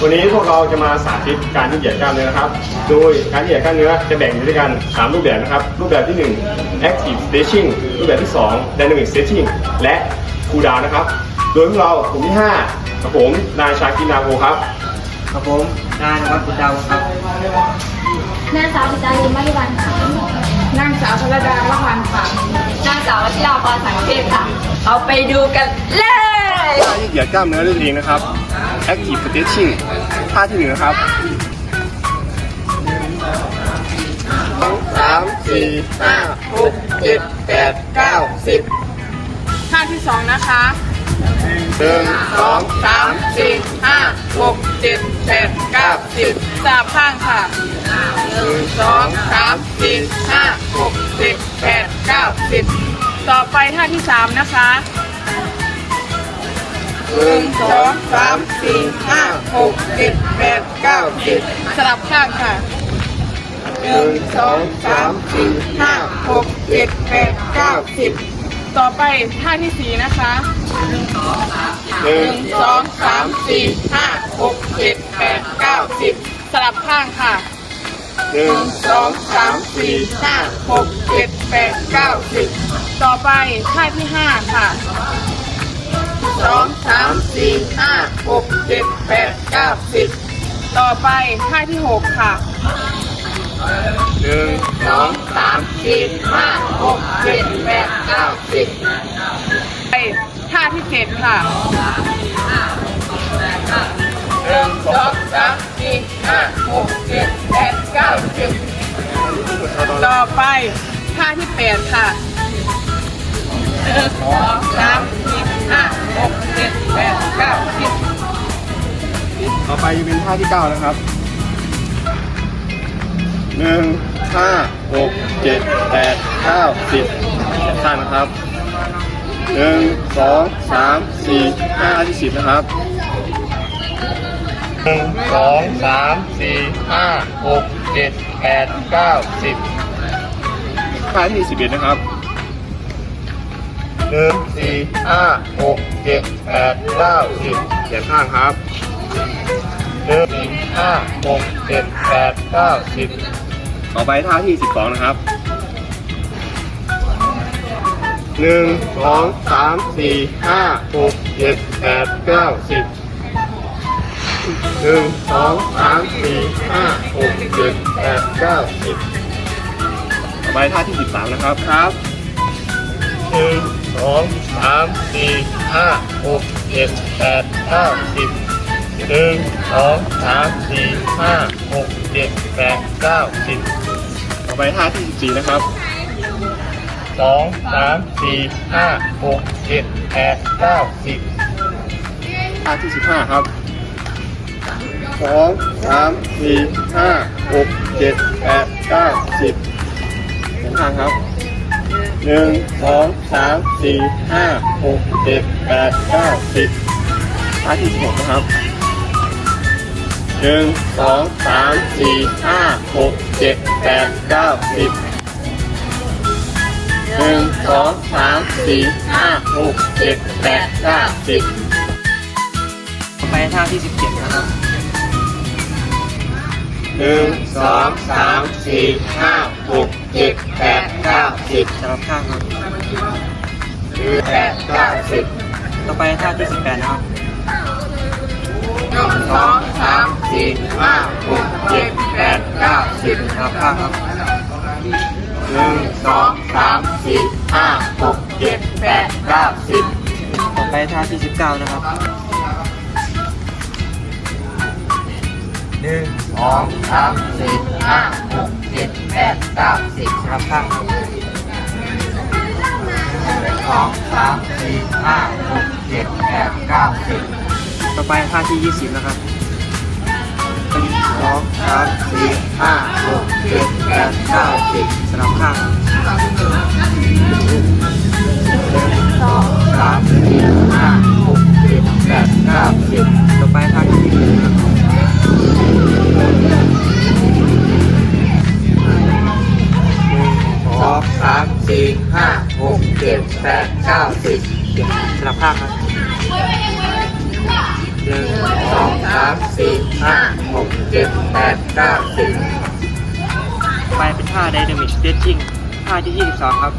วันนี้พวกเราจะมาสาธิตการยืดเหยียดกล้ามเนื้อนะครับ โดยการยืดเหยียดกล้ามเนื้อจะแบ่งอยู่ด้วยกัน3รูปแบบนะครับ รูปแบบที่1 active stretching รูปแบบที่2 dynamic stretching และ cool down นะครับ โดยพวกเรากลุ่มที่5กับผมนายชาคินาโภครับ ครับผมนายนวัดบุญดาวครับ นางสาวปิตาลีมาริวันค่ะนางสาวชลดาละพันธ์ค่ะ นางสาววชิราพรสังเทพค่ะ เอาไปดูกันเลย ท่ายืดเหยียดกล้ามเนื้อด้วยตัวเองนะครับ active stretching ท่าที่หนึ่งนะครับสองสามสี่ห้าหกเจ็ดแปดเก้าสิบท่าที่สองนะคะหนึ่งสองสามสี่ห้าหกเจ็ดแปดเก้าสิบสามข้างค่ะหนึ่งสองสามสี่ห้าหกเจ็ดแปดเก้าสิบต่อไปท่าที่สามนะคะ หนึ่งสองสามสี่ห้าหกเจ็ดแปดเก้าสิบสลับข้างค่ะหนึ่งสองสามสี่ห้าหกเจ็ดแปดเก้าสิบต่อไปท่าที่สี่นะคะหนึ่หนึ่งงสองสามสี่ห้าหกเจ็ดแปดเก้าสิบสลับข้างค่ะหนึ่หงนึ่งสองสามสี่ห้าหกเจ็ดแปดเก้าสิบต่อไปท่าที่ห้าค่ะ สองสามสี่ห้าหกเจ็ดแปดเก้าสิบต่อไปท่าที่หกค่ะหนึ่งสองสามสี่ห้าหกเจ็ดแปดเก้าสิบไปท่าที่เจ็ดค่ะหนึ่งสองสามสี่ห้าหกเจ็ดแปดเก้าสิบต่อไปท่าที่แปดค่ะหนึ่งสองสาม ห้าหกเจ็ดแปดเก้าสิบต่อไปจะเป็นท่าที่เก้านะครับหนึ่งห้าหกเจ็ดแปดเก้าสิบท่านะครับหนึ่งสองสามสี่ห้าที่สิบนะครับหนึ่งสองสามสี่ห้าหกเจ็ดแปดเก้าสิบท่าที่สิบเอ็ดนะครับ หนึ่งสี่ห้าหกเจ็ดแปดเก้าสิบเขียนข้างครับหนึ่งสี่ห้าหกเจ็ดแปดเก้าสิบต่อไปท่าที่สิบสองนะครับหนึ่งสองสามสี่ห้าหกเจ็ดแปดเก้าสิบหนึ่งสองสามสี่ห้าหกเจ็ดแปดเก้าสิบต่อไปท่าที่สิบสามนะครับครับหนึ่งส องสามสี่ห้าหกเจ็ดแปดเก้าสิบหนึ่งสองสามสี่ห้าหกเจ็ดแปดเก้าสิบต่อไปท่าที่สิบสี่นะครับสองสามสี่ห้าหกเจ็ดแปดเก้าสิบท่าที่สิบห้าครับสองสามสี่ห้าหกเจ็ดแปดเก้าสิบเห็นทางครับ หนึ่งสองสามสี่ห้าหกเจ็ดแปดเก้าสิบท่าที่สิบหกนะครับหนึ่งสองสามสี่ห้าหกเจ็ดแปดเก้าสิบหนึ่งสองสามสี่ห้าหกเจ็ดแปดเก้าสิบต่อไปท่าที่17นะครับหนึ่งสองสามสี่ห้าหกเจ็ดแปดเก้าสิบสลับข้างครับแปดเก้าสิบต่อไปท่าที่18นะครับหนึ่งสองสามสี่ห้าหกเจ็ดแปดเก้าสิบสลับข้างครับหนึ่งสองสามสี่ห้าหกเจ็ดแปดเก้าสิบต่อไปท่าที่19นะครับหนึ่งสองสามสี่ห้าหกเจ็ดแปดเก้าสิบสลับข้างครับ สองสามสี่ห้าหกเจ็ดแปดเก้าสิบต่อไปท่าที่20นะครับสองสามสี่ห้าหกเจ็ดแปดเก้าสิบสลับข้างครับสามสี่ห้าหกเจ็ดแปดเก้าสิบต่อไปท่าที่21นะครับสองสามสี่ห้าหก เจ็ดแปดเก้าสิบเดี๋สลับข้าพครับหนึ่งสองสามสี่ห้าหกเจ็ดแปดเก้าสิบไปเป็นท่าไดนามิกสเตตชิ่งท่าที่ยี่สิบสองครับ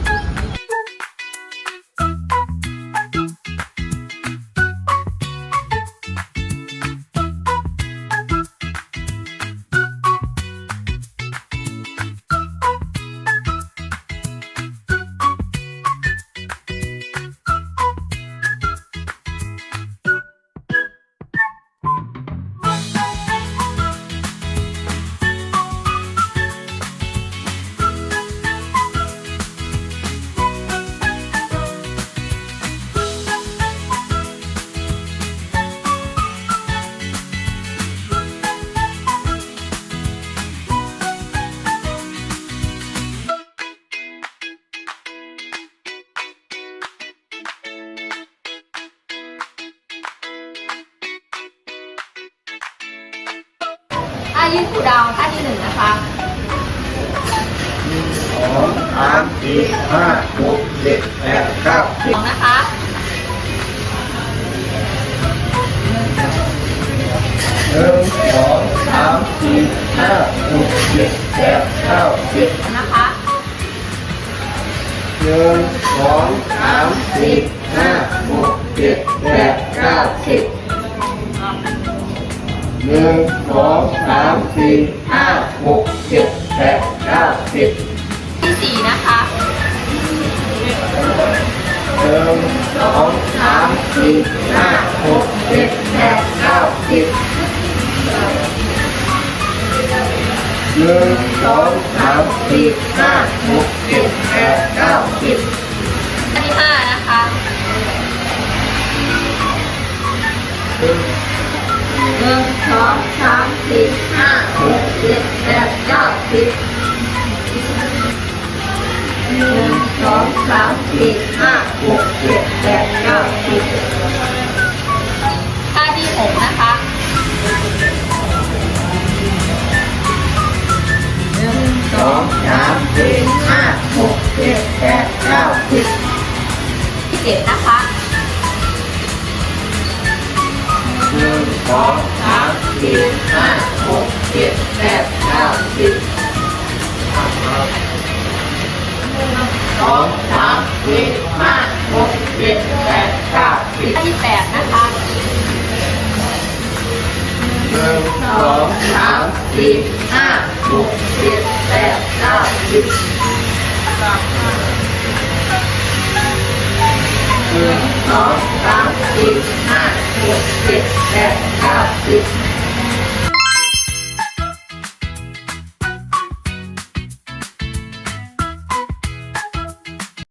ยืดคูลดาวน์ท่าที่หนึ่งนะคะสองสามสี่ห้าหกเจ็ดแปดเก้าสองนะคะหนึ่งสองสามสี่ห้าหกเจ็ดแปดเก้าสิบนะคะหนึ่งสองสามสี่ห้าหกเจ็ดแปดเก้าสิบ หนึ่งสองสามสี่ห้าหกเจ็ดแปดเก้าสิบที่สี่นะคะหนึ่งสองสามสี่ห้าหกเจ็ดแปดเก้าสิบหนึ่งสองสามสี่ห้าหกเจ็ด สามสี่ห้าหกเจ็ดแปดเก้าสิบหนึ่งสองสามสี่ห้าหกเจ็ดแปดเก้าสิบท่าที่หกนะคะหนึ่งสองสามสี่ห้าหกเจ็ดแปดเก้าสิบที่เจ็ดนะคะหนึ่งสองสามสี่ห้า สองสามสี่ห้าหกเจ็ดแปดเก้าสิบท่าที่แปดนะคะหนึ่งสองสามสี่ห้าหกเจ็ดแปดเก้าสิบหนึ่งสองสามสี่ห้าหกเจ็ดแปดเก้าสิบ